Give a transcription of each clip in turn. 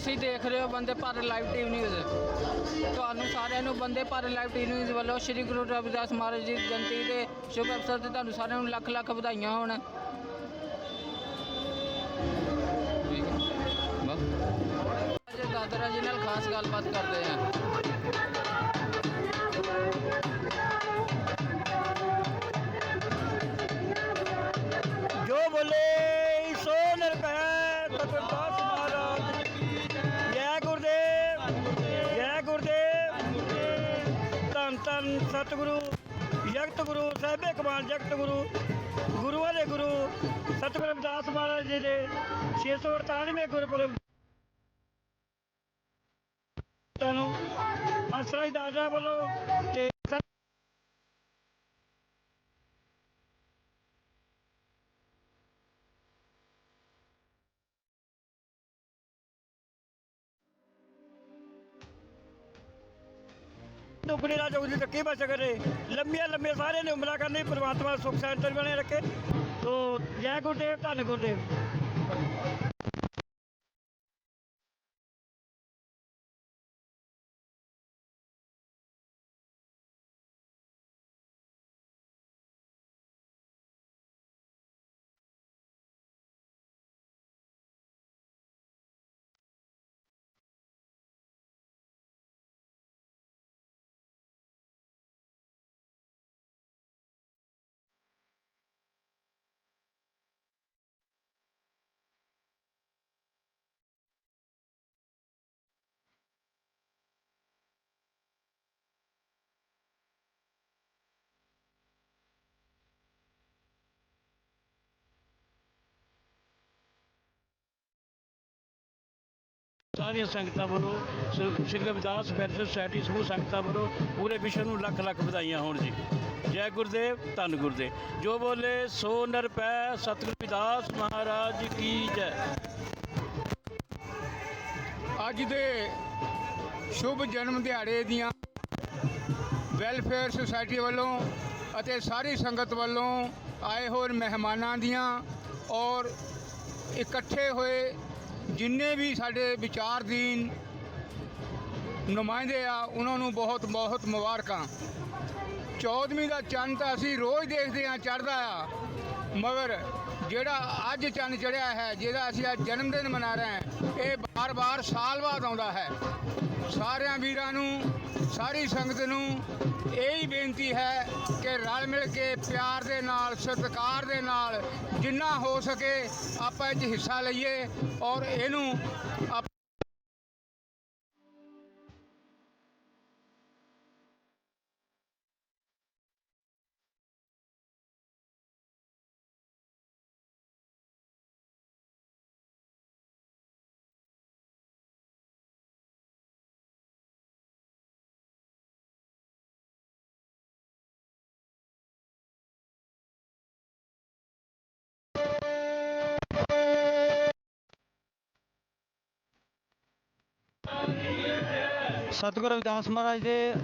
ਤੁਸੀਂ ਦੇਖ ਰਹੇ ਹੋ ਬੰਦੇ ਭਾਰਤ ਲਾਈਵ ਟੀਵੀ ਨਿਊਜ਼। ਤੁਹਾਨੂੰ ਸਾਰਿਆਂ ਨੂੰ ਬੰਦੇ ਭਾਰਤ ਲਾਈਵ ਟੀਵੀ ਨਿਊਜ਼ ਵੱਲੋਂ ਸ੍ਰੀ ਗੁਰੂ ਰਵਿਦਾਸ ਮਹਾਰਾਜ ਜੀ ਦੀ ਜਯੰਤੀ ਦੇ ਸ਼ੁਭ ਅਵਸਰ ਤੇ ਤੁਹਾਨੂੰ ਸਾਰਿਆਂ ਨੂੰ ਲੱਖ ਲੱਖ ਵਧਾਈਆਂ ਹੋਣ। ਠੀਕ ਅੱਜ ਦਾਦਰਾ ਜੀ ਨਾਲ ਖਾਸ ਗੱਲਬਾਤ ਕਰਦੇ ਹਾਂ। ਜੋ ਬੋਲੇ, ਸੋ ਨਿਰਭੈ ਤਤਦਾਸ ਮਹਾਰਾਜ ਸਤਿਗੁਰੂ ਜਗਤ ਗੁਰੂ ਸਾਹਿਬੇ ਕਮਾਨ ਜਗਤ ਗੁਰੂ ਗੁਰੂਆਂ ਦੇ ਗੁਰੂ, ਸਤਿਗੁਰੂ ਰਵਿਦਾਸ ਮਹਾਰਾਜ ਜੀ ਦੇ 698ਵੇਂ ਗੁਰਪੁਰਬ ਤੁਹਾਨੂੰ ਅਸਰਾਈ ਦਾਦਾ ਵੱਲੋਂ ਦੁਗਣੀ ਰਾਜ ਉਹਦੀ ਤੱਕੀ ਬਚ ਕਰੇ? ਲੰਮੀਆਂ ਲੰਮੀਆਂ ਸਾਰਿਆਂ ਨੇ ਉਮਰਾਂ ਕਰਨੀ ਪ੍ਰਮਾਤਮਾ ਸੁਖ ਸੈਂਟਰ ਬਣੇ ਰੱਖੇ। ਤੋ ਜੈ ਗੁਰਦੇਵ, ਧੰਨ ਗੁਰਦੇਵ। ਸਾਰੀਆਂ ਸੰਗਤਾਂ ਵੱਲੋਂ ਸ- ਸ਼੍ਰੀ ਰਵਿਦਾਸ ਵੈਲਫੇਅਰ ਸੁਸਾਇਟੀ ਸਮੂਹ ਸੰਗਤਾਂ ਵੱਲੋਂ ਪੂਰੇ ਵਿਸ਼ਵ ਨੂੰ ਲੱਖ ਲੱਖ ਵਧਾਈਆਂ ਹੋਣ ਜੀ। ਜੈ ਗੁਰਦੇਵ, ਧੰਨ ਗੁਰਦੇਵ। ਜੋ ਬੋਲੇ, ਸੋ ਨਰ ਪੈ, ਸਤਿਗੁਰੂ ਰਵਿਦਾਸ ਮਹਾਰਾਜ ਕੀ ਜੈ। ਅੱਜ ਦੇ ਸ਼ੁਭ ਜਨਮ ਦਿਹਾੜੇ ਦੀਆਂ ਵੈਲਫੇਅਰ ਸੁਸਾਇਟੀ ਵੱਲੋਂ ਅਤੇ ਸਾਰੀ ਸੰਗਤ ਵੱਲੋਂ ਆਏ ਹੋਏ ਮਹਿਮਾਨਾਂ ਦੀਆਂ ਔਰ ਇਕੱਠੇ ਹੋਏ ਜਿੰਨੇ ਵੀ ਸਾਡੇ ਵਿਚਾਰਦੀਨ ਨੁਮਾਇੰਦੇ ਆ, ਉਹਨਾਂ ਨੂੰ ਬਹੁਤ ਬਹੁਤ ਮੁਬਾਰਕਾਂ। 14ਵੀਂ ਦਾ ਚੰਨ ਤਾਂ ਅਸੀਂ ਰੋਜ਼ ਦੇਖਦੇ ਆ ਚੜ੍ਹਦਾ ਆ। ਮਗਰ ਜਿਹੜਾ ਅੱਜ ਚੰਨ ਚੜਿਆ ਹੈ, ਜਿਹਦਾ ਅਸੀਂ ਅੱਜ ਜਨਮ ਦਿਨ ਮਨਾ ਰਹੇ ਹਾਂ, ਇਹ ਬਾਰ-ਬਾਰ ਸਾਲ ਬਾਅਦ ਆਉਂਦਾ ਹੈ। ਸਾਰਿਆਂ ਵੀਰਾਂ ਨੂੰ, ਸਾਰੀ ਸੰਗਤ ਨੂੰ ਇਹ ਹੀ ਬੇਨਤੀ ਹੈ ਕਿ ਰਲ ਮਿਲ ਕੇ ਪਿਆਰ ਦੇ ਨਾਲ, ਸਤਿਕਾਰ ਦੇ ਨਾਲ ਜਿੰਨਾ ਹੋ ਸਕੇ ਆਪਾਂ ਇਹ 'ਚ ਹਿੱਸਾ ਲਈਏ ਔਰ ਇਹਨੂੰ ਸਤਿਗੁਰੂ ਰਵਿਦਾਸ ਮਹਾਰਾਜ ਦੇ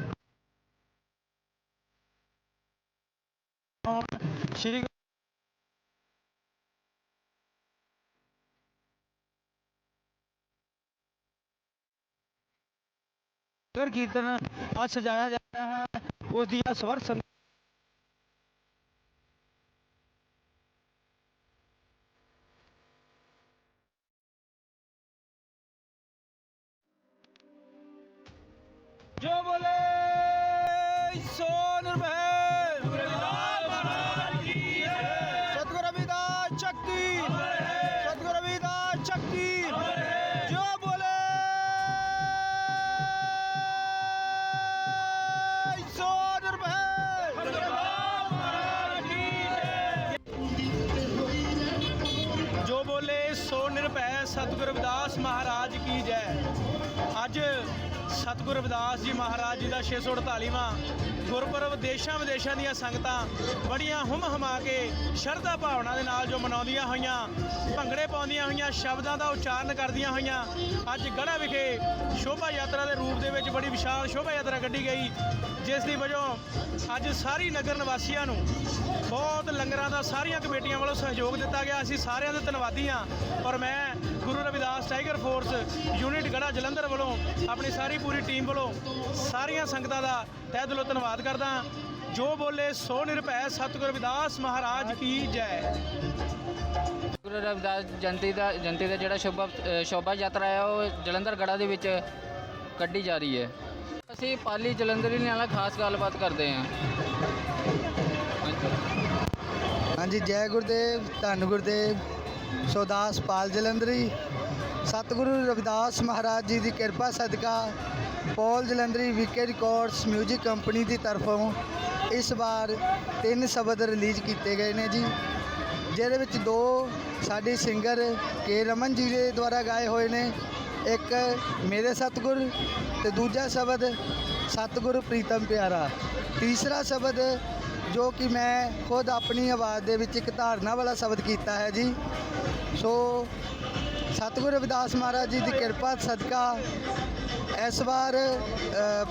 ਸ਼੍ਰੀ ਕੀਰਤਨ ਅੱਜ ਸਜਾਇਆ ਜਾਂਦਾ ਹੈ। ਉਸ ਦੀਆਂ ਸਵਰ ਸਤਿਗੁਰੂ ਰਵਿਦਾਸ ਜੀ ਮਹਾਰਾਜ ਜੀ ਦਾ 648ਵਾਂ ਗੁਰਪੁਰਬ ਦੇਸ਼ਾਂ ਵਿਦੇਸ਼ਾਂ ਦੀਆਂ ਸੰਗਤਾਂ ਬੜੀਆਂ ਹੁਮ ਹਮਾ ਕੇ ਸ਼ਰਧਾ ਭਾਵਨਾ ਦੇ ਨਾਲ ਜੋ ਮਨਾਉਂਦੀਆਂ ਹੋਈਆਂ, ਭੰਗੜੇ ਪਾਉਂਦੀਆਂ ਹੋਈਆਂ, ਸ਼ਬਦਾਂ ਦਾ ਉਚਾਰਨ ਕਰਦੀਆਂ ਹੋਈਆਂ, ਅੱਜ ਗੜਾ ਵਿਖੇ ਸ਼ੋਭਾ ਯਾਤਰਾ ਦੇ ਰੂਪ ਦੇ ਵਿੱਚ ਬੜੀ ਵਿਸ਼ਾਲ ਸ਼ੋਭਾ ਯਾਤਰਾ ਕੱਢੀ ਗਈ। ਜਿਸ ਦੀ ਵਜੋਂ ਅੱਜ ਸਾਰੀ ਨਗਰ ਨਿਵਾਸੀਆਂ ਨੂੰ ਬਹੁਤ ਲੰਗਰਾਂ ਦਾ ਸਾਰੀਆਂ ਕਮੇਟੀਆਂ ਵੱਲੋਂ ਸਹਿਯੋਗ ਦਿੱਤਾ ਗਿਆ। ਅਸੀਂ ਸਾਰਿਆਂ ਦੇ ਧੰਨਵਾਦੀ ਹਾਂ ਔਰ ਮੈਂ Guru Ravidas tiger force unit Garha Jalandhar ਵੱਲੋਂ ਆਪਣੀ ਸਾਰੀ ਪੂਰੀ ਟੀਮ ਵੱਲੋਂ ਸਾਰੀਆਂ ਸੰਗਤਾਂ ਦਾ ਤਹਿ ਦਿਲੋਂ ਧੰਨਵਾਦ ਕਰਦਾ ਜੋ ਬੋਲੇ ਸੋ ਨਿਰਭੈ, ਸਤਿਗੁਰ ਰਵਿਦਾਸ ਮਹਾਰਾਜ ਕੀ ਜੈ। ਗੁਰੂ ਰਵਿਦਾਸ ਜਯੰਤੀ ਦਾ ਜਯੰਤੀ ਦਾ ਜਿਹੜਾ ਸ਼ੋਭਾ ਸ਼ੋਭਾ ਯਾਤਰਾ ਹੈ, ਉਹ ਜਲੰਧਰ ਗੜਾ ਦੇ ਵਿੱਚ ਕੱਢੀ ਜਾ ਰਹੀ ਹੈ। ਅਸੀਂ ਪਾਲੀ ਜਲੰਧਰੀ ਨਾਲ ਖਾਸ ਗੱਲਬਾਤ ਕਰਦੇ ਹਾਂ। ਹਾਂਜੀ, ਜੈ ਗੁਰਦੇਵ, ਧੰਨ ਗੁਰਦੇਵ, ਸੋਦਾਸ ਪਾਲ ਜਲੰਧਰੀ, ਸਤਿਗੁਰੂ ਰਵਿਦਾਸ ਮਹਾਰਾਜ ਜੀ ਦੀ ਕਿਰਪਾ ਸਦਕਾ Paul Jalandhari V K records 뮤직 company ਦੀ ਤਰਫੋਂ ਇਸ ਵਾਰ ਤਿੰਨ ਸ਼ਬਦ ਰਿਲੀਜ਼ ਕੀਤੇ ਗਏ ਨੇ ਜੀ, ਜਿਹਦੇ ਵਿੱਚ ਦੋ ਸਾਡੇ ਸਿੰਗਰ ਕੇ ਰਮਨ ਜੀ ਦੇ ਦੁਆਰਾ ਗਾਏ ਹੋਏ ਨੇ ਇੱਕ ਮੇਰੇ ਸਤਿਗੁਰ ਤੇ ਦੂਜਾ ਸ਼ਬਦ ਸਤਿਗੁਰ ਪ੍ਰੀਤਮ ਪਿਆਰਾ। ਤੀਸਰਾ ਸ਼ਬਦ ਜੋ ਕਿ ਮੈਂ ਖੁਦ ਆਪਣੀ ਆਵਾਜ਼ ਦੇ ਵਿੱਚ ਇੱਕ ਧਾਰਨਾ ਵਾਲਾ ਸ਼ਬਦ ਕੀਤਾ ਹੈ ਜੀ। ਸੋ ਸਤਿਗੁਰੂ ਰਵਿਦਾਸ ਮਹਾਰਾਜ ਜੀ ਦੀ ਕਿਰਪਾ, ਸਦਕਾ ਇਸ ਵਾਰ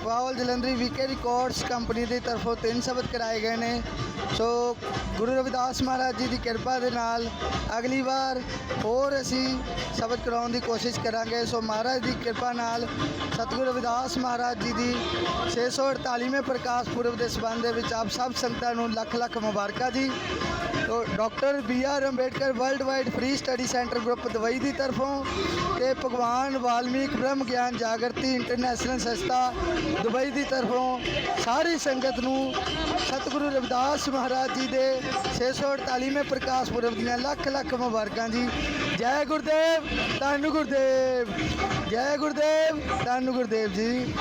Paul Jalandhari V K records company ਦੀ ਤਰਫੋਂ ਤਿੰਨ ਸ਼ਬਦ ਕਰਾਏ ਗਏ ਨੇ। ਸੋ, ਗੁਰੂ ਰਵਿਦਾਸ ਮਹਾਰਾਜ ਜੀ ਦੀ ਕਿਰਪਾ ਦੇ ਨਾਲ ਅਗਲੀ ਵਾਰ ਹੋਰ ਅਸੀਂ ਸ਼ਬਦ ਕਰਾਉਣ ਦੀ ਕੋਸ਼ਿਸ਼ ਕਰਾਂਗੇ। ਸੋ, ਮਹਾਰਾਜ ਦੀ ਕਿਰਪਾ ਨਾਲ ਸਤਿਗੁਰੂ ਰਵਿਦਾਸ ਮਹਾਰਾਜ ਜੀ ਦੀ 648ਵੇਂ ਪ੍ਰਕਾਸ਼ ਪੁਰਬ ਦੇ ਸਬੰਧ ਦੇ ਵਿੱਚ ਆਪ ਸਭ ਸੰਗਤਾਂ ਨੂੰ ਲੱਖ ਲੱਖ ਮੁਬਾਰਕਾਂ ਜੀ। ਤੋ doctor B R Ambedkar world wide free study centre group Dubai ਦੀ ਤਰਫੋਂ ਤੇ ਭਗਵਾਨ ਵਾਲਮੀਕ ਬ੍ਰਹਮ ਗਿਆਨ ਜਾਗਰਤੀ ਇੰਟਰਨੈਸ਼ਨਲ ਸੰਸਥਾ ਦੁਬਈ ਦੀ ਤਰਫੋਂ ਸਾਰੀ ਸੰਗਤ ਨੂੰ ਸਤਿਗੁਰੂ ਰਵਿਦਾਸ ਮਹਾਰਾਜ ਜੀ ਦੇ 648ਵੇਂ ਪ੍ਰਕਾਸ਼ ਪੁਰਬ ਦੀਆਂ ਲੱਖ ਲੱਖ ਮੁਬਾਰਕਾਂ ਜੀ। ਜੈ ਗੁਰਦੇਵ, ਧੰਨ ਗੁਰਦੇਵ। ਜੈ ਗੁਰਦੇਵ, ਧੰਨ ਗੁਰਦੇਵ ਜੀ।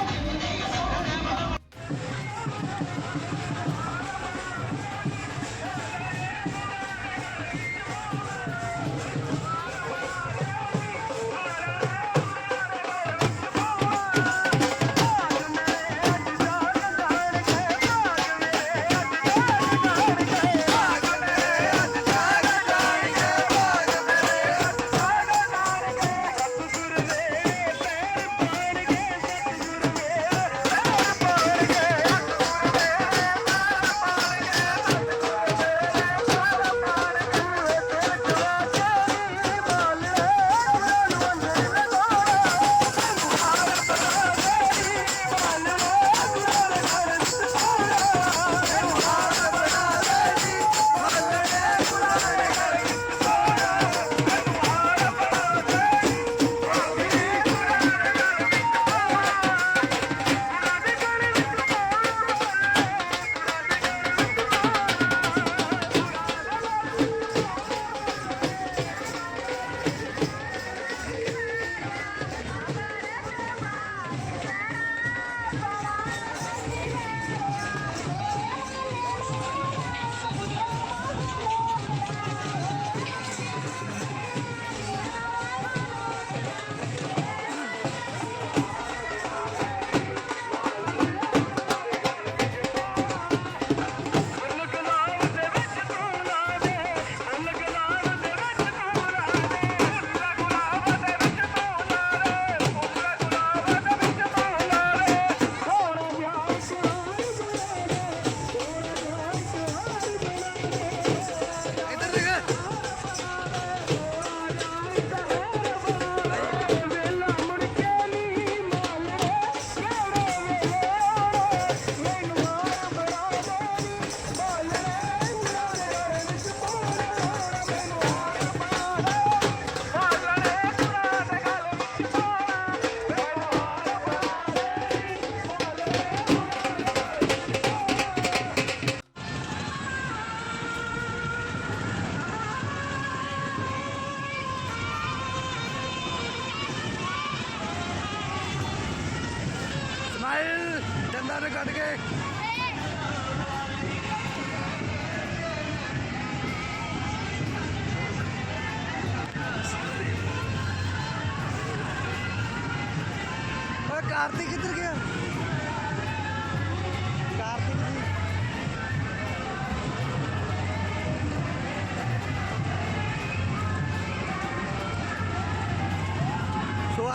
ਦੰਦਾਂ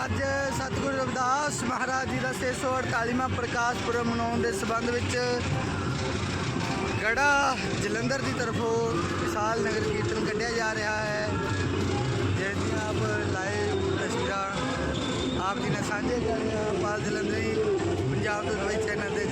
ਅੱਜ ਸਤਿਗੁਰੂ ਰਵਿਦਾਸ ਮਹਾਰਾਜ ਜੀ ਦਾ 648ਵਾਂ ਪ੍ਰਕਾਸ਼ ਪੁਰਬ ਮਨਾਉਣ ਦੇ ਸਬੰਧ ਵਿੱਚ ਗੜਾ ਜਲੰਧਰ ਦੀ ਤਰਫੋਂ ਵਿਸ਼ਾਲ ਨਗਰ ਕੀਰਤਨ ਕੱਢਿਆ ਜਾ ਰਿਹਾ ਹੈ। ਜਿਹਦੀਆਂ ਆਪ ਲਾਈਵ ਤਸਵੀਰਾਂ ਆਪ ਜੀ ਨਾਲ ਸਾਂਝੇ ਕਰ ਰਹੇ ਹਾਂ। ਪਾਲ ਜਲੰਧਰੀ ਪੰਜਾਬ ਤੋਂ ਦੁਬਈ ਚੈਨਲ ਦੇ